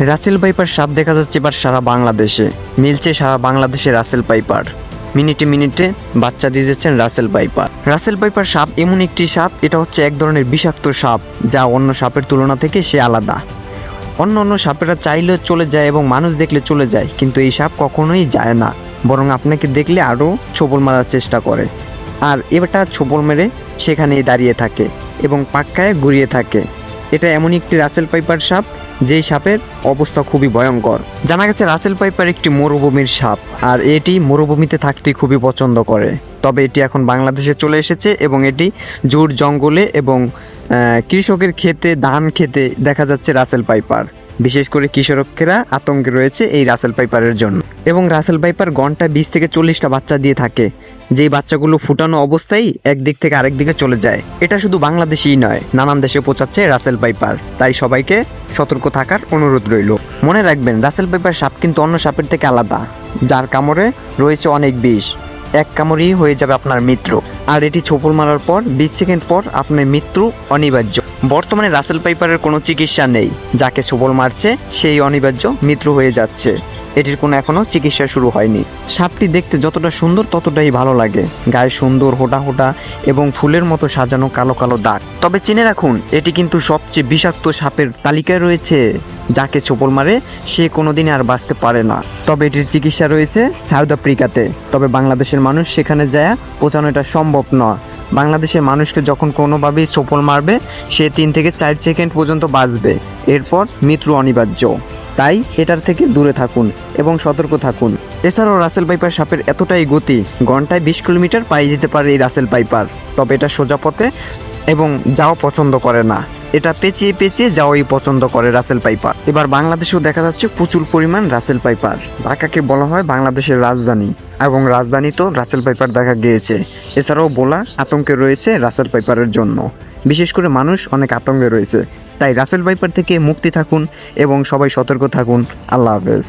Rasel piper সাপ দেখা যাচ্ছে এবার সারা বাংলাদেশে। মিলছে সারা বাংলাদেশে রাসেল পাইপার মিনিটে মিনিটে বাচ্চা দিয়ে যাচ্ছেন রাসেল পাইপার রাসেল পাইপার সাপ এমন একটি সাপ, এটা হচ্ছে এক ধরনের বিষাক্ত সাপ, যা অন্য সাপের তুলনা থেকে সে আলাদা। অন্য অন্য সাপেরা চাইলে চলে যায় এবং মানুষ দেখলে চলে যায়, কিন্তু এই সাপ কখনোই যায় না। বরং আপনাকে দেখলে আরও ছোবল মারার চেষ্টা করে। আর এবারটা ছোবল মেরে সেখানেই দাঁড়িয়ে থাকে এবং পাক্কায় ঘুরিয়ে থাকে। এটা এমনই একটি রাসেল পাইপার সাপ, যেই সাপের অবস্থা খুবই ভয়ঙ্কর। জানা গেছে রাসেল পাইপার একটি মরুভূমির সাপ, আর এটি মরুভূমিতে থাকতে খুবই পছন্দ করে। তবে এটি এখন বাংলাদেশে চলে এসেছে এবং এটি জুট জঙ্গলে এবং কৃষকের ক্ষেতে, ধান খেতে দেখা যাচ্ছে রাসেল পাইপার। বিশেষ করে কৃষকেরা আতঙ্কে রয়েছে এই রাসেল পাইপারের জন্য। এবং রাসেল পাইপার ঘণ্টা বিশ থেকে চল্লিশটা বাচ্চা দিয়ে থাকে। যেই বাচ্চাগুলো ফুটানো অবস্থায় একদিক থেকে আরেক দিকে চলে যায়। এটা শুধু বাংলাদেশেই নয়, নানান দেশে পৌঁছাচ্ছে রাসেল পাইপার। তাই সবাইকে সতর্ক থাকার অনুরোধ রইল। মনে রাখবেন, রাসেল পাইপার সাপ কিন্তু অন্য সাপের থেকে আলাদা। যার কামড়ে রয়েছে অনেক বিষ। এক কামড়েই হয়ে যাবে আপনার মিত্র আর এটি ছোপল মারার পর, বিশ সেকেন্ড পর আপনার মৃত্যু অনিবার্য। বর্তমানে রাসেল পাইপারের কোনো চিকিৎসা নেই। যাকে ছোপল মারছে, সেই অনিবার্য মৃত্যু হয়ে যাচ্ছে। এটির কোনো এখনও চিকিৎসা শুরু হয়নি। সাপটি দেখতে যতটা সুন্দর, ততটাই ভালো লাগে। গায়ে সুন্দর হোটা হোটা এবং ফুলের মতো সাজানো কালো কালো দাগ। তবে চিনে রাখুন, এটি কিন্তু সবচেয়ে বিষাক্ত সাপের তালিকায় রয়েছে। যাকে ছোপল মারে, সে কোনোদিন আর বাঁচতে পারে না। তবে এটির চিকিৎসা রয়েছে সাউথ আফ্রিকাতে। তবে বাংলাদেশের মানুষ সেখানে যায় পৌঁছানো এটা সম্ভব নয়। বাংলাদেশের মানুষকে যখন কোনোভাবেই সফল মারবে, সে তিন থেকে চার সেকেন্ড পর্যন্ত বাঁচবে। এরপর মৃত্যু অনিবার্য। তাই এটার থেকে দূরে থাকুন এবং সতর্ক থাকুন। এছাড়াও রাসেল পাইপার সাপের এতটাই গতি, ঘন্টায় বিশ কিলোমিটার পাড়ি দিতে পারে এই রাসেল পাইপার তবে এটা সোজা পথে এবং যাওয়া পছন্দ করে না। এটা পেঁচিয়ে পেঁচিয়ে যাওয়াই পছন্দ করে রাসেল পাইপার। এবার বাংলাদেশেও দেখা যাচ্ছে প্রচুর পরিমাণ রাসেল পাইপার। ঢাকাকে বলা হয় বাংলাদেশের রাজধানী এবং রাজধানীতেও রাসেল পাইপার দেখা গিয়েছে। এছাড়াও বলা আতঙ্কে রয়েছে রাসেল পাইপারের জন্য। বিশেষ করে মানুষ অনেক আতঙ্কে রয়েছে। তাই রাসেল পাইপার থেকে মুক্তি থাকুন এবং সবাই সতর্ক থাকুন। আল্লাহ হাফেজ।